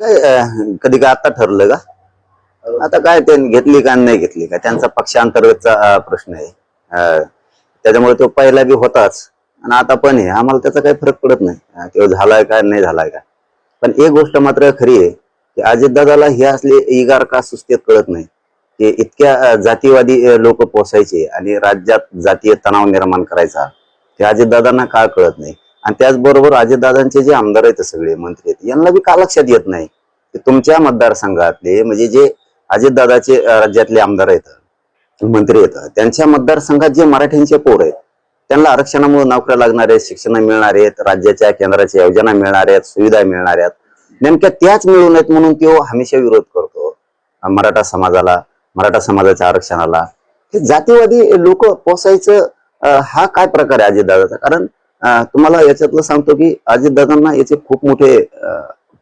काय कधी का आता ठरलं का? आता काय ते घेतली का नाही घेतली का? त्यांचा पक्षांतर्गतचा अं, प्रश्न आहे. त्याच्यामुळे तो पहिला बी होताच. आणि आता पण आहे. आम्हाला त्याचा काही फरक पडत नाही. तो झालाय का नाही झालाय का? पण एक गोष्ट मात्र खरी आहे की अजितदादाला हे असले इगार का सुस्तेत कळत नाही की इतक्या जातीवादी लोक पोसायचे आणि राज्यात जातीय तणाव निर्माण करायचा ते अजितदादांना का कळत नाही? आणि त्याचबरोबर अजितदादांचे जे आमदार आहेत सगळे मंत्री आहेत यांना बी का लक्षात येत नाही? की तुमच्या मतदारसंघातले म्हणजे जे अजितदादाचे राज्यातले आमदार आहेत मंत्री आहेत त्यांच्या मतदारसंघात जे मराठ्यांचे पोर आहेत त्यांना आरक्षणामुळे नोकऱ्या लागणार आहेत शिक्षण मिळणार आहेत राज्याच्या केंद्राच्या योजना मिळणार आहेत सुविधा मिळणार आहेत. नेमक्या त्याच मिळू नयेत म्हणून तो हमेशा विरोध करतो मराठा समाजाला मराठा समाजाच्या आरक्षणाला. हे जातीवादी लोक पोसायचं हा काय प्रकार आहे अजितदादाचा कारण तुम्हाला याच्यातलं सांगतो की अजितदादांना याचे खूप मोठे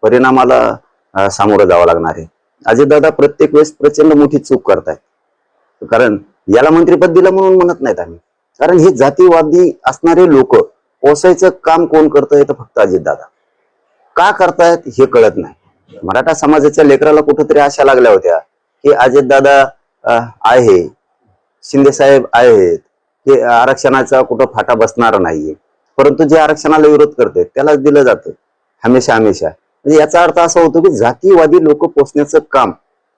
परिणामाला सामोरं जावं लागणार आहे. अजितदादा प्रत्येक वेळेस प्रचंड मोठी चूक करतायत. कारण याला मंत्रीपद दिलं म्हणून म्हणत नाहीत आम्ही. कारण हे जातीवादी असणारे लोक पोसायचं काम कोण करतंय तर फक्त अजितदादा. का करतायत हे कळत नाही. मराठा समाजाच्या लेकराला कुठंतरी आशा लागल्या होत्या की अजितदादा आहे शिंदेसाहेब आहेत की आरक्षणाचा कुठं फाटा बसणार नाहीये. परंतु जे आरक्षणाला विरोध करते त्यालाच दिलं जातं. हमेशा हमेशा. म्हणजे याचा अर्थ असा होतो की जातीवादी लोक पोचण्याचं काम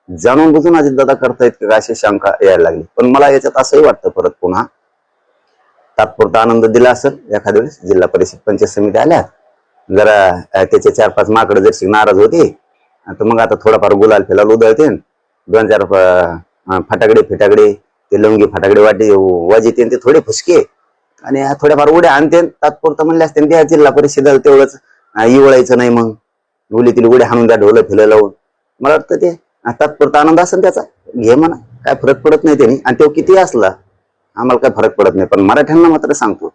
जाणून बुजून अजितदादा करतायत का अशी शंका यायला लागली. पण मला याच्यात असंही वाटतं परत पुन्हा. तात्पुरता आनंद दिला असेल एखाद्या वेळेस जिल्हा परिषद पंचायत समिती आल्या. जरा त्याचे चार पाच माकडं जर नाराज होते. तर मग आता थोडाफार गुलाल फिलाल उधळते दोन चार फटाकडे फिटाकडे ते लुंगी फटाकडे वाटे वाजिते ते थोडे फुसके. आणि थोड्याफार उड्या आणते. तात्पुरतं म्हणले असते त्या जिल्हा परिषदेला तेवढंच इवळायचं नाही मग. मुलीतील उड्या हाणून द्या ढोलं फिलं लावून. मला वाटतं ते तात्पुरता आनंद असेल त्याचा. घे म्हणा काय फरक पडत नाही त्यांनी. आणि तो किती असला आम्हाला काय फरक पडत नाही. पण मराठ्यांना मात्र सांगतो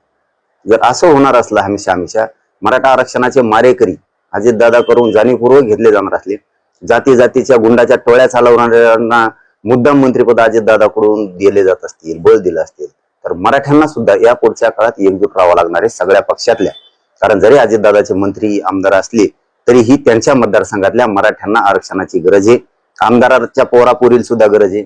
जर असं होणार असलं हमेशा हमेशा मराठा आरक्षणाचे मारेकरी अजितदादा करून जाणीवपूर्वक घेतले जाणार असले जाती जातीच्या गुंडाच्या टोळ्या चालवणाऱ्यांना मुद्दाम मंत्रीपद अजितदादाकडून दिले जात असतील बळ दिलं असतील तर मराठ्यांना सुद्धा या पुढच्या काळात एकजूट राहावं लागणार आहे सगळ्या पक्षातल्या. कारण जरी अजितदादाचे मंत्री आमदार असले तरीही त्यांच्या मतदारसंघातल्या मराठ्यांना आरक्षणाची गरज आहे. आमदाराच्या पोरापुरील सुद्धा गरज आहे.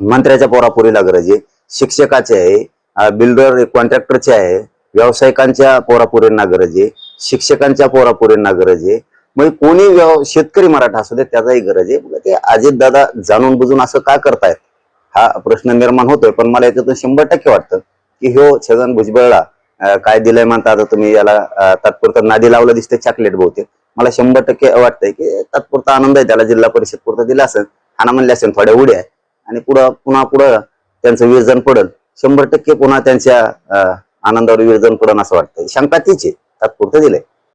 मंत्र्याच्या पोरापुरीला गरज आहे. शिक्षकाचे आहे बिल्डर कॉन्ट्रॅक्टरचे आहे. व्यावसायिकांच्या पोरापुरींना गरज आहे. शिक्षकांच्या पोरापुरींना गरज आहे. मग कोणी शेतकरी मराठा असू दे त्याचाही गरज आहे. ते अजितदादा जाणून बुजून असं का करतायत? हा प्रश्न निर्माण होतोय पण मला याच्यातून शंभर टक्के वाटतं की ह्यो छगन भुजबळला काय दिलंय म्हणता आता तुम्ही याला तात्पुरतं नादी लावलं दिसते चॉकलेट बहुतेक. मला शंभर टक्के वाटतंय की तात्पुरता आनंद आहे त्याला जिल्हा परिषद पुरतं दिला असेल हाना म्हणले असेल थोड्या उड्या आणि पुढं पुन्हा पुढं त्यांचं विरजन पडल. शंभर टक्के पुन्हा त्यांच्या आनंदावर विरजन पडन असं वाटतंय. शंका तीच आहे तात्पुरतं दिलंय.